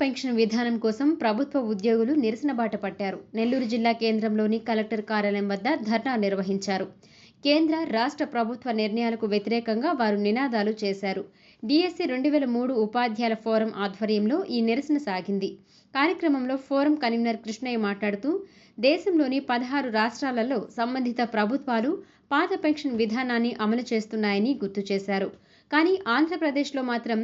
Pension విధానం కోసం ప్రభుత్వ ఉద్యోగులు నిరసన బాట పట్టారు. నెల్లూరు జిల్లా కేంద్రంలోని కలెక్టర్ కార్యాలయం వద్ద ధర్నా నిర్వహించారు. కేంద్ర రాష్ట్ర ప్రభుత్వ నిర్ణయాలకు వ్యతిరేకంగా వారు నినాదాలు చేశారు. డిఎస్సి రెండు వేల మూడు ఉపాధ్యాయుల ఫోరం ఆధ్వర్యంలో ఈ నిరసన సాగింది. కార్యక్రమంలో ఫోరం కన్వీనర్ కృష్ణయ్య మాట్లాడుతూ దేశంలోని పదహారు రాష్ట్రాలలో సంబంధిత ప్రభుత్వాలు పాత పెన్షన్ విధానాన్ని అమలు చేస్తున్నాయని గుర్తు చేశారు. కానీ ఆంధ్రప్రదేశ్లో మాత్రం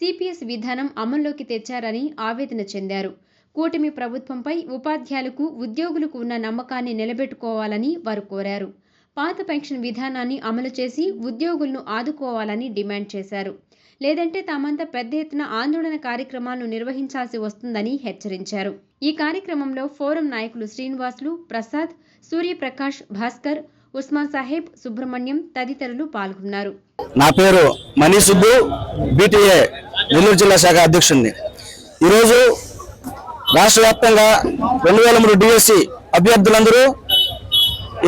సిపిఎస్ విధానం అమల్లోకి తెచ్చారని ఆవేదన చెందారు. కూటమి ప్రభుత్వంపై ఉపాధ్యాయులకు ఉద్యోగులకు ఉన్న నమ్మకాన్ని నిలబెట్టుకోవాలని వారు కోరారు. పాత పెన్షన్ విధానాన్ని అమలు చేసి ఉద్యోగులను ఆదుకోవాలని డిమాండ్ చేశారు. లేదంటే తామంతా పెద్ద ఎత్తున ఆందోళన కార్యక్రమాలను నిర్వహించాల్సి వస్తుందని హెచ్చరించారు. ఈ కార్యక్రమంలో ఫోరం నాయకులు శ్రీనివాసులు ప్రసాద్ సూర్యప్రకాష్ భాస్కర్ ఉస్మాన్ సాహెబ్ సుబ్రహ్మణ్యం తదితరులు పాల్గొన్నారు. నా పేరు మనీ సుబ్బు బీటీఏ నెల్లూరు జిల్లా శాఖ అధ్యక్షుడిని. ఈరోజు రాష్ట్ర వ్యాప్తంగా రెండు వేల మూడు డిఎస్సి అభ్యర్థులందరూ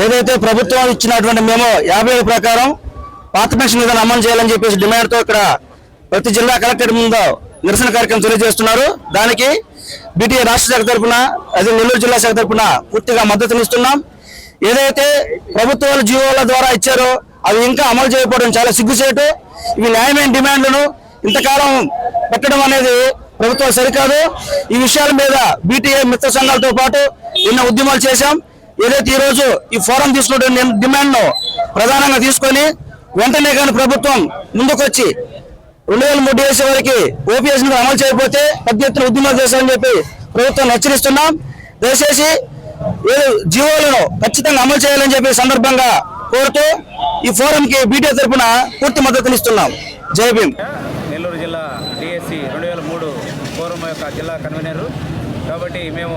ఏదైతే ప్రభుత్వం ఇచ్చినటువంటి మేము యాభై ప్రకారం పాత పెన్షన్ విధానం అమలు చేయాలని చెప్పేసి డిమాండ్తో ఇక్కడ ప్రతి జిల్లా కలెక్టర్ ముందు నిరసన కార్యక్రమం తెలియజేస్తున్నారు. దానికి బీటీఏ రాష్ట్ర శాఖ తరఫున అదే నెల్లూరు జిల్లా శాఖ తరఫున పూర్తిగా మద్దతునిస్తున్నాం. ఏదైతే ప్రభుత్వాలు జీవోల ద్వారా ఇచ్చారో అవి ఇంకా అమలు చేయకపోవడం చాలా సిగ్గుసేటు ఇవి న్యాయమైన డిమాండ్లను ఇంతకాలం పెట్టడం అనేది ప్రభుత్వం సరికాదు. ఈ విషయాల మీద బీటీఏ మిత్ర సంఘాలతో పాటు ఎన్నో ఉద్యమాలు చేశాం. ఏదైతే ఈరోజు ఈ ఫోరం తీసుకున్న డిమాండ్ను ప్రధానంగా తీసుకొని వెంటనే కానీ ప్రభుత్వం ముందుకొచ్చి రెండు వేల మూడు వేసే వరకు ఓపీఎస్ అమలు చేయకపోతే పెద్ద ఎత్తున ఉద్యమాలు చేశామని చెప్పి ప్రభుత్వం హెచ్చరిస్తున్నాం. దయచేసి జీవోలను ఖచ్చితంగా అమలు చేయాలని చెప్పి సందర్భంగా కోరుతూ ఈ ఫోరం కి బీటీ తరఫున పూర్తి మద్దతునిస్తున్నాం జై భీమ్. నెల్లూరు జిల్లా డిఎస్సి రెండు వేల మూడు ఫోరం యొక్క జిల్లా కన్వీనర్. కాబట్టి మేము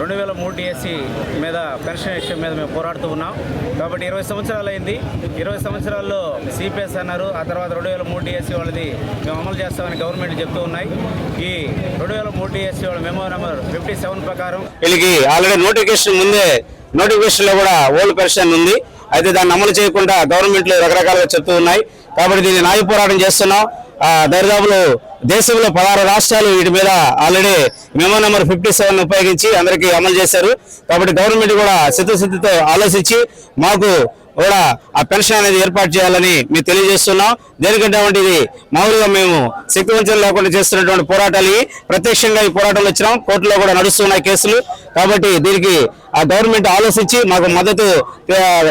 రెండు వేల మూడు డిఎస్సి మీద పెన్షన్ విషయం మీద మేము పోరాడుతూ ఉన్నాం. కాబట్టి ఇరవై సంవత్సరాలు అయింది. ఇరవై సంవత్సరాల్లో సిపిఎస్ అన్నారు. ఆ తర్వాత రెండు వేల మూడు డిఎస్సి వాళ్ళది మేము అమలు చేస్తామని గవర్నమెంట్ చెప్తూ ఉన్నాయి. ఈ రెండు వేల మూడు డిఎస్సి వాళ్ళ మెమో నెంబర్ ఫిఫ్టీ సెవెన్ ప్రకారం వీళ్ళకి ఆల్రెడీ నోటిఫికేషన్ ముందే నోటిఫికేషన్లో కూడా ఓల్డ్ పెన్షన్ ఉంది. అయితే దాన్ని అమలు చేయకుండా గవర్నమెంట్లో రకరకాలుగా చెప్తూ ఉన్నాయి. కాబట్టి దీన్ని నాయ పోరాటం చేస్తున్నాం. దరిదాపులు దేశంలో పదహారు రాష్ట్రాలు వీటి మీద already memo number fifty seven ఉపయోగించి అందరికీ అమలు చేశారు. కాబట్టి గవర్నమెంట్ కూడా సిద్ధశుద్ధితో ఆలోచించి మాకు కూడా ఆ పెన్షన్ అనేది ఏర్పాటు చేయాలని మేము తెలియజేస్తున్నాం. దేనికంటే ఇది మామూలుగా మేము శక్తివంచన లేకుండా చేస్తున్నటువంటి పోరాటాలు ప్రత్యక్షంగా ఈ పోరాటాలు వచ్చినాం. కోర్టులో కూడా నడుస్తున్నాయి కేసులు. కాబట్టి దీనికి ఆ గవర్నమెంట్ ఆలోచించి మాకు మద్దతు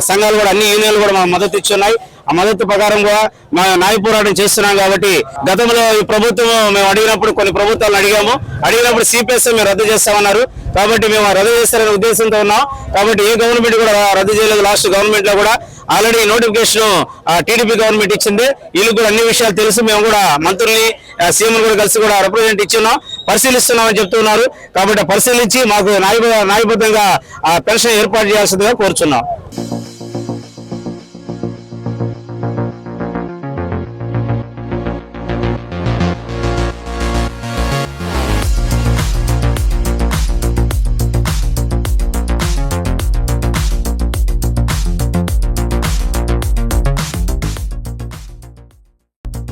సంఘాలు కూడా అన్ని యూనియన్లు కూడా మాకు మద్దతు ఇచ్చున్నాయి. ఆ మద్దతు ప్రకారం కూడా మా న్యాయ పోరాటం చేస్తున్నాం కాబట్టి గతంలో ఈ ప్రభుత్వం మేము అడిగినప్పుడు కొన్ని ప్రభుత్వాలను అడిగాము. అడిగినప్పుడు సిపిఎస్ మేము రద్దు చేస్తామన్నారు. కాబట్టి మేము రద్దు చేస్తారనే ఉద్దేశంతో ఉన్నాం. కాబట్టి ఏ గవర్నమెంట్ కూడా రద్దు చేయలేదు. లాస్ట్ గవర్నమెంట్లో కూడా ఆల్రెడీ నోటిఫికేషన్ టీడీపీ గవర్నమెంట్ ఇచ్చింది. వీళ్ళు కూడా అన్ని విషయాలు తెలుసు. మేము కూడా మంత్రుల్ని సీఎం కూడా కలిసి కూడా రిప్రజెంట్ ఇచ్చున్నాం. పరిశీలిస్తున్నామని చెప్తున్నారు. కాబట్టి పరిశీలించి మాకు నాయబద్ధంగా న్యాయబద్ధంగా ఆ పెన్షన్ ఏర్పాటు చేయాల్సిందిగా కోరుచున్నాం.